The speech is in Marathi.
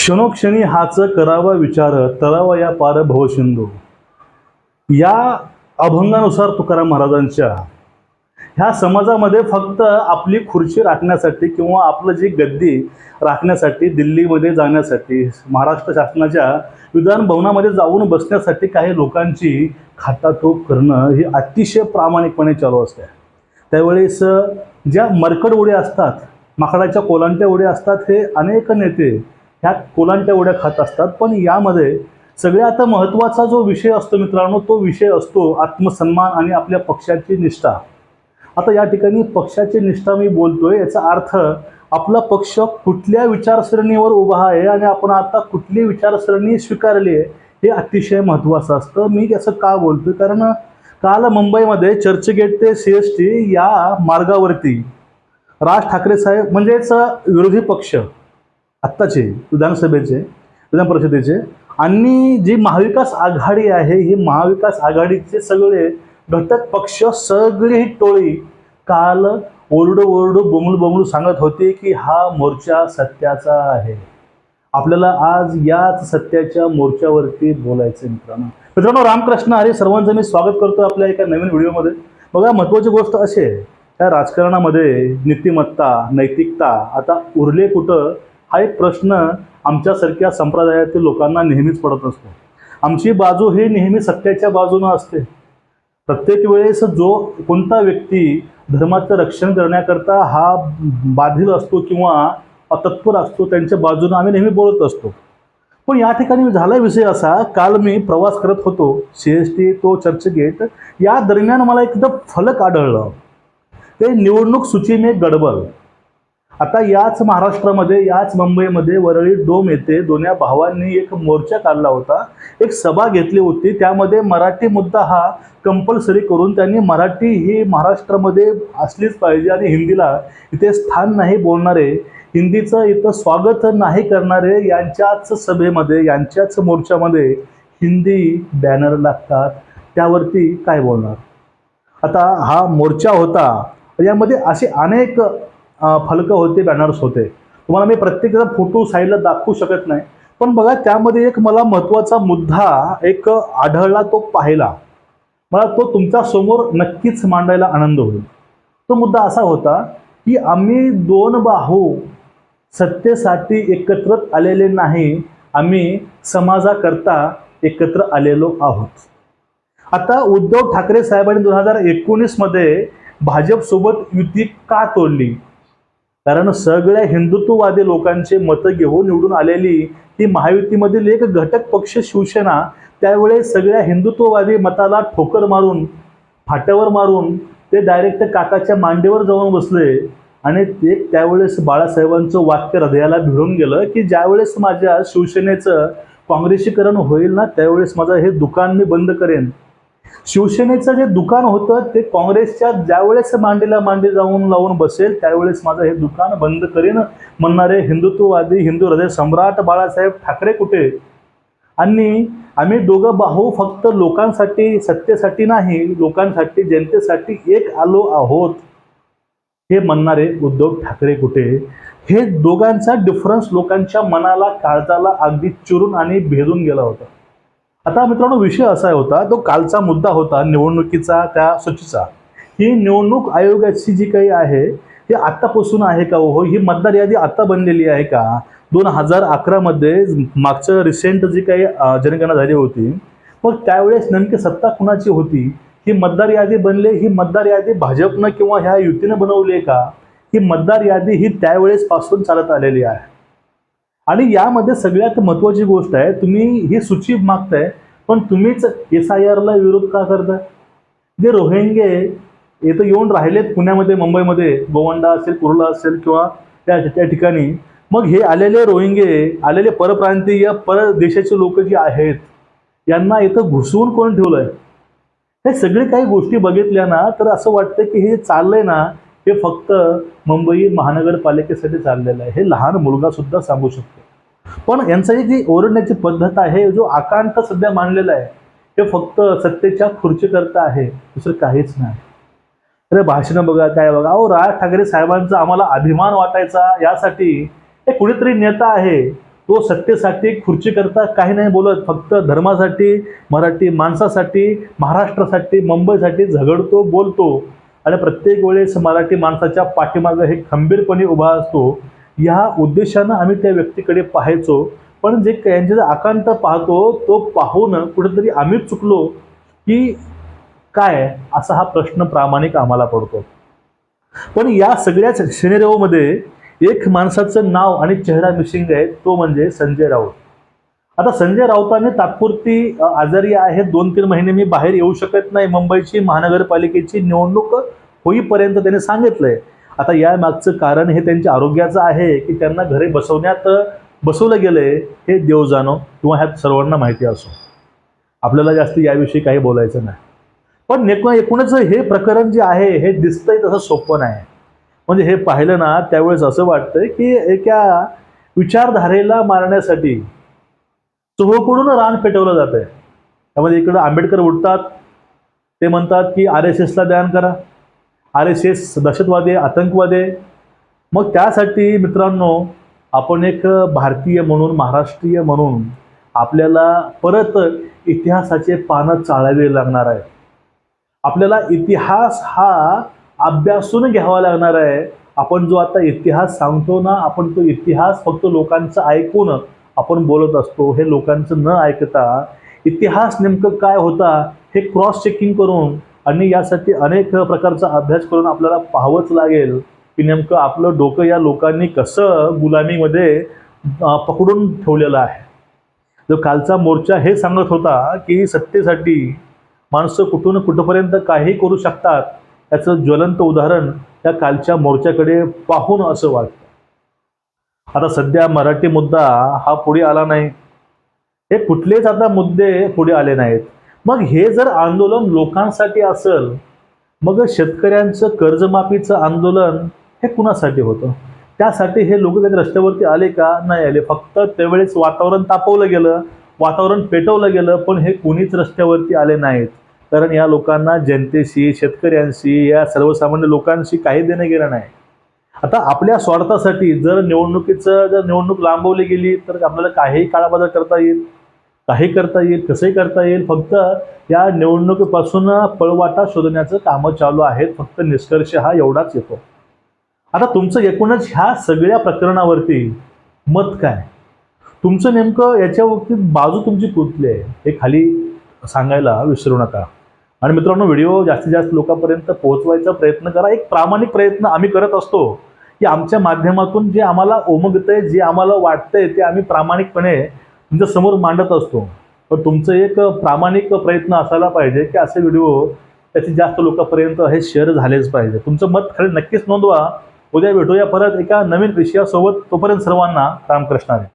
क्षणोक्षणी हाच करावा विचार तरावा या पार भवसिंधू या अभंगानुसार तुकाराम महाराजांच्या ह्या समाजामध्ये फक्त आपली खुर्ची राखण्यासाठी किंवा आपलं जी गद्दी राखण्यासाठी दिल्लीमध्ये जाण्यासाठी महाराष्ट्र शासनाच्या विधान भवनामध्ये जाऊन बसण्यासाठी काही लोकांची खाटाटोप करणं ही अतिशय प्रामाणिकपणे चालू असते त्यावेळेस ज्या मरकड उड्या असतात माकडाच्या कोलांट्या उड्या असतात हे अनेक नेते ह्या कोलांट्या उड्या खात असतात. पण यामध्ये सगळ्यात महत्त्वाचा जो विषय असतो मित्रांनो तो विषय असतो आत्मसन्मान आणि आपल्या पक्षाची निष्ठा. आता या ठिकाणी पक्षाची निष्ठा मी बोलतोय याचा अर्थ आपला पक्ष कुठल्या विचारसरणीवर उभा आहे आणि आपण आता कुठली विचारसरणी स्वीकारली आहे हे अतिशय महत्त्वाचं असतं. मी याचं का बोलतोय? कारण काल मुंबईमध्ये चर्चगेट ते सी एस टी या मार्गावरती राज ठाकरे साहेब म्हणजेच विरोधी पक्ष आत्ताचे विधानसभेचे विधान परिषदेचे. आणि जी महाविकास आघाडी आहे ही महाविकास आघाडीचे सगळे घटक पक्ष सगळी टोळी काल ओरडू ओरडू बोंगलू बोंगलू सांगत होते की हा मोर्चा सत्याचा आहे. आपल्याला आज याच सत्याच्या मोर्चावरती बोलायचं मित्रांनो. मित्रांनो रामकृष्ण अरे सर्वांचं मी स्वागत करतो आपल्या एका नवीन व्हिडिओमध्ये. बघा महत्त्वाची गोष्ट अशी आहे त्या राजकारणामध्ये नीतिमत्ता नैतिकता आता उरले कुठं? हा एक प्रश्न आमच्यासारख्या संप्रदायातील लोकांना नेहमीच पडत असतो. आमची बाजू ही नेहमी सत्याच्या बाजूनं असते. प्रत्येक वेळेस जो कोणता व्यक्ती धर्माचं रक्षण करण्याकरता हा बाधिल असतो किंवा तत्पर असतो त्यांच्या बाजूनं आम्ही नेहमी बोलत असतो. पण या ठिकाणी झाला विषय असा काल मी प्रवास करत होतो सी एस टी तो चर्चगेट या दरम्यान मला एकदम फलक आढळलं. ते निवडणूक सूची में गडबड. आता याच महाराष्ट्रामध्ये याच मुंबईमध्ये वरळी डोम येथे दोन्या भावांनी एक मोर्चा काढला होता. एक सभा घेतली होती. त्यामध्ये मराठी मुद्दा हा कंपल्सरी करून त्यांनी मराठी ही महाराष्ट्रामध्ये असलीच पाहिजे आणि हिंदीला इथे स्थान नाही बोलणारे हिंदीचं इथं स्वागत नाही करणारे यांच्याच सभेमध्ये यांच्याच मोर्चामध्ये हिंदी बॅनर लागतात. त्यावरती काय बोलणार? आता हा मोर्चा होता. यामध्ये असे अनेक फलकं होते बॅनर्स होते. तुम्हाला मी प्रत्येकाचा फोटो साईडला दाखवू शकत नाही. पण बघा त्यामध्ये एक मला महत्त्वाचा मुद्दा एक आढळला तो पाहिला. मला तो तुमच्यासमोर नक्कीच मांडायला आनंद होईल. तो मुद्दा असा होता की आम्ही दोन बाहू सत्तेसाठी एकत्र आलेले नाही आम्ही समाजाकरता एकत्र आलेलो आहोत. आता उद्धव ठाकरे साहेबांनी दोन हजार एकोणीसमध्ये भाजपसोबत युती का तोडली? कारण सगळ्या हिंदुत्ववादी लोकांचे मतं घेऊन निवडून आलेली ही महायुतीमधील एक घटक पक्ष शिवसेना त्यावेळेस सगळ्या हिंदुत्ववादी मताला ठोकर मारून फाट्यावर मारून ते डायरेक्ट काकाच्या मांडीवर जाऊन बसले. आणि ते त्यावेळेस बाळासाहेबांचं वाक्य हृदयाला भिडून गेलं की ज्यावेळेस माझ्या शिवसेनेचं काँग्रेसीकरण होईल ना त्यावेळेस माझं हे दुकान मी बंद करेन. शिवसेनेचं जे दुकान होतं ते काँग्रेसच्या ज्यावेळेस मांडीला मांडी जाऊन लावून बसेल त्यावेळेस माझं हे दुकान बंद करेन म्हणणारे हिंदुत्ववादी हिंदू हृदय सम्राट बाळासाहेब ठाकरे कुठे? आणि आम्ही दोघं भाऊ फक्त लोकांसाठी सत्तेसाठी नाही लोकांसाठी जनतेसाठी एक आलो आहोत. हे म्हणणारे उद्धव ठाकरे कुठे? हे दोघांचा डिफरन्स लोकांच्या मनाला काळजाला अगदी चिरून आणि भेदून गेला होता. आता मित्रांनो विषय असा होता तो कालचा मुद्दा होता निवडणुकीचा त्या सूचीचा ही निवडणूक आयोगाची जी काही आहे ही आत्तापासून आहे का? हो ही मतदार यादी आत्ता बनलेली आहे का? दोन हजार अकरामध्ये मागचं रिसेंट जी काही जनगणना झाली होती मग त्यावेळेस नेमकी सत्ता कुणाची होती? ही मतदार यादी बनले ही मतदार यादी भाजपनं किंवा ह्या युतीनं बनवली आहे का? ही मतदार यादी ही त्यावेळेस पासून चालत आलेली आहे. आणि यामध्ये सगळ्यात महत्त्वाची गोष्ट आहे तुम्ही ही सूची मागताय पण तुम्हीच एस आय आरला विरोध का करता जे रोहिंगे येथे येऊन राहिलेत पुण्यामध्ये मुंबईमध्ये गोवंडा असेल कुर्ला असेल किंवा त्या त्या ठिकाणी. मग हे आलेले रोहिंगे आलेले परप्रांतीय परदेशाचे लोक जे आहेत यांना इथं घुसवून कोण ठेवलंय? हे सगळे काही गोष्टी बघितल्या ना तर असं वाटतं की हे चाललंय ना हे फक्त मुंबई महानगरपालिकेसाठी चाललेलं आहे. हे लहान मुलगा सुद्धा सांगू शकतो. पण यांचाही जी ओरडण्याची पद्धत आहे जो आकांत सध्या मांडलेला आहे हे फक्त सत्तेच्या खुर्चीकरता आहे दुसरं काहीच नाही. अरे भाषणं बघा काय बघा. अहो राज ठाकरे साहेबांचा आम्हाला अभिमान वाटायचा यासाठी हे कुणीतरी नेता आहे तो सत्तेसाठी खुर्ची करता काही नाही बोलत फक्त धर्मासाठी मराठी माणसासाठी महाराष्ट्रासाठी मुंबईसाठी झगडतो बोलतो. आणि प्रत्येक वेळेस मराठी माणसाच्या पाठीमागं हे खंबीरपणे उभा असतो. या उद्देशानं आम्ही त्या व्यक्तीकडे पाहायचो. पण जे यांचे जे आकांत पाहतो तो पाहून कुठेतरी आम्हीच चुकलो की काय असा हा प्रश्न प्रामाणिक आम्हाला पडतो. पण या सगळ्याच सिनेरिओमध्ये एक माणसाचं नाव आणि चेहरा मिसिंग आहे तो म्हणजे संजय राऊत. आता संजय राऊतांनी तात्पुरती आजारी आहे दोन तीन महिने मी बाहेर येऊ शकत नाही मुंबईची महानगरपालिकेची निवडणूक होईपर्यंत त्यांनी सांगितलंय. आता या मागचं कारण हे त्यांच्या आरोग्याचं आहे की त्यांना घरी बसवण्यात बसवलं गेलंय हे देव जाणो किंवा ह्यात सर्वांना माहिती असो. आपल्याला जास्त याविषयी काही बोलायचं नाही. पण नेमकं एकूणच हे प्रकरण जे आहे हे दिसतंय तसं सोपं नाही. म्हणजे हे पाहिलं ना त्यावेळेस असं वाटतंय की एका विचारधारेला मारण्यासाठी चोहोकडून रान पेटवलं जात आहे त्यामध्ये इकडं आंबेडकर उठतात. ते म्हणतात की आर एस एसला बॅन करा. आर एस एस दहशतवादी आहे, आतंकवादी. आहे मग त्यासाठी मित्रांनो आपण एक भारतीय म्हणून महाराष्ट्रीय म्हणून आपल्याला परत इतिहासाचे पानं चाळावे लागणार आहे. आपल्याला इतिहास हा अभ्यासून घ्यावा लागणार आहे. आपण जो आता इतिहास सांगतो ना आपण तो इतिहास फक्त लोकांचं ऐकून आपण बोलत असतो. हे लोकांचं न ऐकता इतिहास नेमकं काय होता हे क्रॉस चेकिंग करून आणि यासाठी अनेक प्रकारचा अभ्यास करून आपल्याला पाहावंच लागेल की नेमकं आपलं डोकं या लोकांनी कसं गुलामीमध्ये पकडून ठेवलेलं आहे. जो कालचा मोर्चा हे सांगत होता की सत्तेसाठी माणसं कुठून कुठंपर्यंत काही करू शकतात याचं ज्वलंत उदाहरण त्या कालच्या मोर्चाकडे पाहून असं वाटतं. आता सध्या मराठी मुद्दा हा पुढे आला नाही. हे कुठलेच आता मुद्दे पुढे आले नाहीत. मग हे जर आंदोलन लोकांसाठी असेल मग शेतकऱ्यांचं कर्जमाफीचं आंदोलन हे कुणासाठी होतं? त्यासाठी हे लोक कधी रस्त्यावरती आले का? नाही आले. फक्त त्यावेळेस वातावरण तापवलं गेलं वातावरण पेटवलं गेलं पण हे कुणीच रस्त्यावरती आले नाहीत. कारण या लोकांना जनतेशी शेतकऱ्यांशी या सर्वसामान्य लोकांशी काही देणं गेलं नाही. आता आपल्या स्वार्थासाठी जर निवडणुकीचं जर निवडणूक लांबवली गेली तर आपल्याला काहीही काळाबाजार करता येईल. काही करता येईल कसंही करता येईल फक्त या निवडणुकीपासून पळवाटा शोधण्याचं कामं चालू आहेत फक्त निष्कर्ष हा एवढाच येतो. आता तुमचं एकूणच ह्या सगळ्या प्रकरणावरती मत काय? तुमचं नेमकं याच्या बाबतीत बाजू तुमची कुठली आहे? हे खाली सांगायला विसरू नका. आणि मित्रांनो व्हिडिओ जास्तीत जास्त लोकांपर्यंत पोहोचवायचा प्रयत्न करा. एक प्रामाणिक प्रयत्न आम्ही करत असतो की आमच्या माध्यमातून जे आम्हाला ओमगतंय जे आम्हाला वाटतंय ते आम्ही प्रामाणिकपणे तुमच्यासमोर मांडत असतो. पण तुमचं एक प्रामाणिक प्रयत्न असायला पाहिजे की असे व्हिडिओ त्याचे जास्त लोकांपर्यंत हे शेअर झालेच पाहिजे. तुमचं मत खरं नक्कीच नोंदवा. उद्या भेटूया परत एका नवीन विषयासोबत. तोपर्यंत सर्वांना रामकृष्णाने